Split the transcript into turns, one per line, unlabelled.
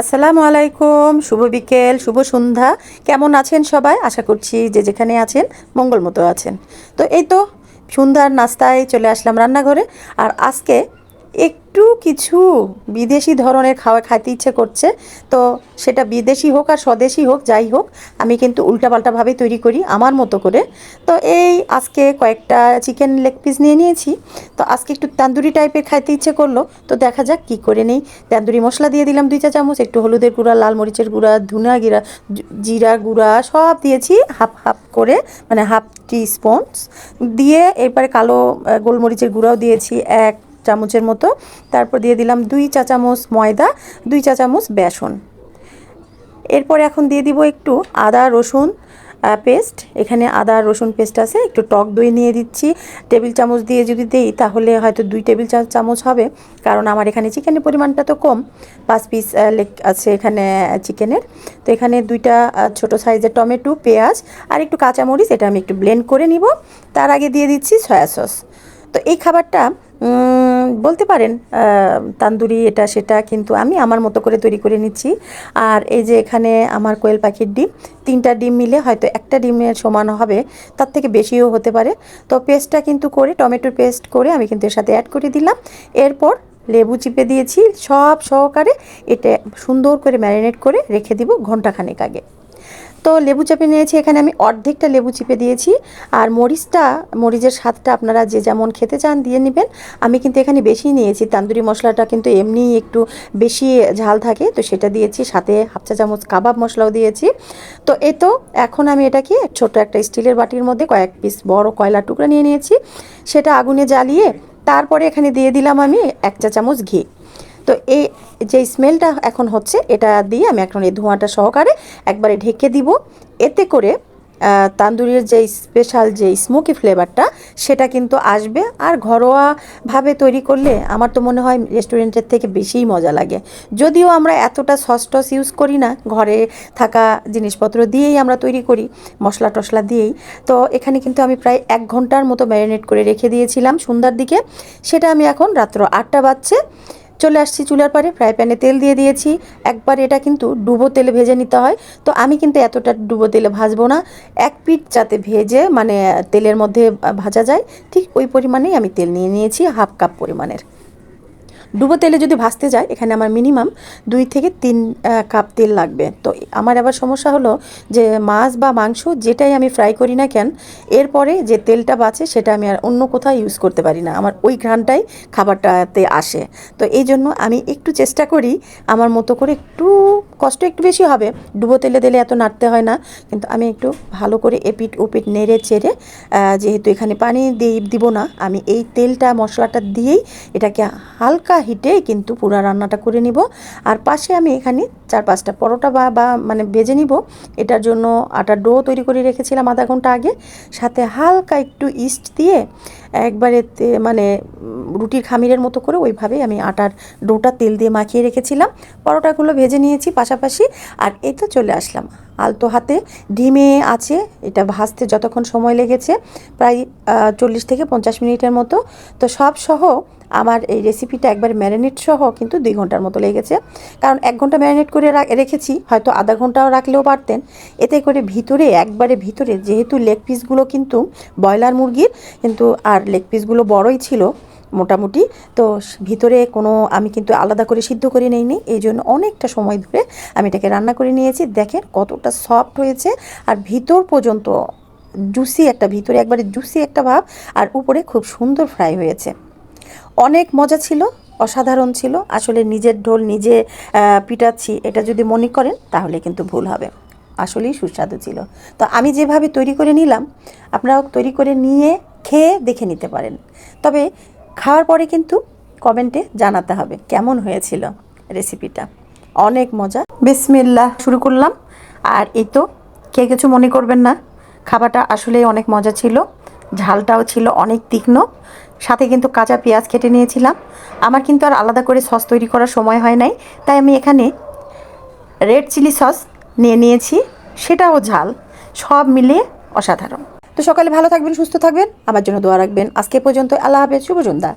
আসসালামু আলাইকুম, শুভ বিকেল, শুভ সন্ধ্যা। কেমন আছেন সবাই? আশা করছি যে যেখানে আছেন, মঙ্গল মতো আছেন। তো এই তো সন্ধ্যার নাস্তায় চলে আসলাম রান্নাঘরে। আর আজকে একটু কিছু বিদেশি ধরনের খাওয়া খাইতে ইচ্ছে করছে। তো সেটা বিদেশি হোক আর স্বদেশি হোক, যাই হোক, আমি কিন্তু উল্টাপাল্টাভাবে তৈরি করি আমার মতো করে। তো এই আজকে কয়েকটা চিকেন লেগ পিস নিয়ে নিয়েছি। তো আজকে একটু তান্দুরি টাইপের খাইতে ইচ্ছে করল। তো দেখা যাক কি করে নেই। তান্দুরি মশলা দিয়ে দিলাম দুই চা চামচ, একটু হলুদের গুঁড়া, লাল মরিচের গুঁড়া, ধুনা গিরা জিরা গুঁড়া সব দিয়েছি হাফ হাফ করে মানে হাফ টি স্পঞ্জ দিয়ে এরপরে কালো গোলমরিচের গুঁড়াও দিয়েছি, এক চামচের মতো। তারপর দিয়ে দিলাম দুই চা চামচ ময়দা, দুই চা চামচ বেসন। এরপর এখন দিয়ে দিব একটু আদা, রসুন পেস্ট। এখানে আদা, রসুন, পেস্ট আছে। একটু টক দই নিয়ে দিচ্ছি। টেবিল চামচ দিয়ে যদি দেই, তাহলে হয়তো দুই টেবিল চামচ হবে। কারণ আমার এখানে চিকেনের পরিমাণটা তো কম। পাঁচ পিস লেগ আছে এখানে চিকেনের। তো এখানে দুইটা ছোট সাইজের টমেটো, পেঁয়াজ আর একটু কাঁচামরিচ, এটা আমি একটু ব্লেন্ড করে নিব। তার আগে দিয়ে দিচ্ছি সয়া সস। তো এই খাবারটা বলতে পারেন তান্দুরি এটা সেটা, কিন্তু আমি আমার মতো করে তৈরি করে নিচ্ছি। আর এই যে এখানে আমার কোয়েল পাখির ডিম, তিনটা ডিম মিলে হয়তো একটা ডিমের সমান হবে, তার থেকে বেশিও হতে পারে। তো পেস্টটা কিন্তু করে, টমেটোর পেস্ট করে আমি কিন্তু এর সাথে অ্যাড করে দিলাম। এরপর লেবু চিপে দিয়েছি, সব সহকারে এটা সুন্দর করে ম্যারিনেট করে রেখে দিব ঘন্টাখানেক আগে। তো লেবু চেপে নিয়েছি। এখানে আমি অর্ধেকটা লেবু চিপে দিয়েছি। আর মরিচটা, মরিচের স্বাদটা আপনারা যে যেমন খেতে চান দিয়ে নেবেন। আমি কিন্তু এখানে বেশি নিয়েছি। তান্দুরি মশলাটা কিন্তু এমনি একটু বেশি ঝাল থাকে। তো সেটা দিয়েছি। সাথে হাফ চা চামচ কাবাব মশলাও দিয়েছি। তো এ তো এখন আমি এটাকে ছোট একটা স্টিলের বাটির মধ্যে কয়েক পিস বড় কয়লার টুকরা নিয়ে নিয়েছি। সেটা আগুনে জ্বালিয়ে তারপরে এখানে দিয়ে দিলাম আমি এক চা চামচ ঘি। তো এই যে স্মেলটা এখন হচ্ছে, এটা দিয়ে আমি এখন এই ধোঁয়াটা সহকারে একবারে ঢেকে দিব। এতে করে তান্দুরির যে স্পেশাল যে স্মোকি ফ্লেভারটা সেটা কিন্তু আসবে। আর ঘরোয়াভাবে তৈরি করলে আমার তো মনে হয় রেস্টুরেন্টের থেকে বেশিই মজা লাগে। যদিও আমরা এতটা সস টস ইউজ করি না, ঘরে থাকা জিনিসপত্র দিয়েই আমরা তৈরি করি, মশলা টশলা দিয়েই। তো এখানে কিন্তু আমি প্রায় এক ঘণ্টার মতো ম্যারিনেট করে রেখে দিয়েছিলাম সন্ধ্যার দিকে। সেটা আমি এখন রাত্র আটটা বাজছে। চলে আসছি চুলার পারে, ফ্রাই প্যানে তেল দিয়ে দিয়েছি। একবার এটা কিন্তু ডুবো তেলে ভেজে নিতে হয়। তো আমি কিন্তু এতটা ডুবো তেলে ভাজবো না। এক পিঠ যাতে ভেজে মানে তেলের মধ্যে ভাজা যায়, ঠিক ওই পরিমাণেই আমি তেল নিয়ে নিয়েছি, হাফ কাপ পরিমাণের। ডুবো তেলে যদি ভাজতে যায়, এখানে আমার মিনিমাম দুই থেকে তিন কাপ তেল লাগবে। তো আমার আবার সমস্যা হলো যে মাছ বা মাংস যেটাই আমি ফ্রাই করি না কেন, এরপরে যে তেলটা বাঁচে সেটা আমি আর অন্য কোথাও ইউজ করতে পারি না। আমার ওই ঘ্রাণটাই খাবারটাতে আসে। তো এই জন্য আমি একটু চেষ্টা করি আমার মতো করে একটু কষ্ট একটু বেশি হবে। ডুবো তেলে দিলে এত নাড়তে হয় না, কিন্তু আমি একটু ভালো করে এপিট ওপিট নেড়ে চেড়ে যেহেতু এখানে পানি দিয়ে দিব না, আমি এই তেলটা মশলাটা দিয়েই এটাকে হালকা হিটেই কিন্তু পুরা রান্নাটা করে নিব। আর পাশে আমি এখানে চার পাঁচটা পরোটা বা বা মানে ভেজে নিব। এটার জন্য আটার ডো তৈরি করে রেখেছিলাম আধা ঘণ্টা আগে। সাথে হালকা একটু ইস্ট দিয়ে একবারে মানে রুটির খামিরের মতো করে ওইভাবেই আমি আটার ডোটা তেল দিয়ে মাখিয়ে রেখেছিলাম। পরোটাগুলো ভেজে নিয়েছি পাশাপাশি। আর এই তো চলে আসলাম। আলতো হাতে। ডিমে আছে, এটা ভাজতে যতক্ষণ সময় লেগেছে, প্রায় চল্লিশ থেকে পঞ্চাশ মিনিটের মতো। তো সব সহ আমার এই রেসিপিটা একবার ম্যারিনেট সহ কিন্তু দুই ঘণ্টার মতো লেগেছে। কারণ এক ঘণ্টা ম্যারিনেট করে রেখেছি, হয়তো আধা ঘন্টাও রাখলেও পারতেন। এতে করে ভিতরে, একবারে ভিতরে যেহেতু লেগ পিসগুলো কিন্তু ব্রয়লার মুরগির, কিন্তু আর লেগ পিসগুলো বড়ই ছিল মোটামুটি। তো ভিতরে কোনো আমি কিন্তু আলাদা করে সিদ্ধ করে নেইনি। এই জন্য অনেকটা সময় ধরে আমি এটাকে রান্না করে নিয়েছি। দেখেন কতটা সফট হয়েছে। আর ভিতর পর্যন্ত জুসি একটা, ভিতরে একবারে জুসি একটা ভাব, আর উপরে খুব সুন্দর ফ্রাই হয়েছে। অনেক মজা ছিল, অসাধারণ ছিল। আসলে নিজের ঢোল নিজে পিটাচ্ছি, এটা যদি মনে করেন, তাহলে কিন্তু ভুল হবে। আসলেই সুস্বাদু ছিল। তো আমি যেভাবে তৈরি করে নিলাম, আপনারাও তৈরি করে নিয়ে খেয়ে দেখে নিতে পারেন। তবে খাওয়ার পরে কিন্তু কমেন্টে জানাতে হবে কেমন হয়েছিল রেসিপিটা অনেক মজা। বিসমিল্লাহ, শুরু করলাম। আর এই তো, কে কিছু মনে করবেন না, খাবারটা আসলেই অনেক মজা ছিল, ঝালটাও ছিল অনেক তীক্ষ্ণ। সাথে কিন্তু কাঁচা পেঁয়াজ কেটে নিয়েছিলাম। আমার কিন্তু আর আলাদা করে সস তৈরি করার সময় হয় নাই, তাই আমি এখানে রেড চিলি সস নিয়ে নিয়েছি, সেটাও ঝাল, সব মিলিয়ে অসাধারণ। তো সকালে ভালো থাকবেন, সুস্থ থাকবেন। আমার জন্য দোয়া রাখবেন। আজকে পর্যন্ত আল্লাহ হাফেজ শুভ সন্ধ্যা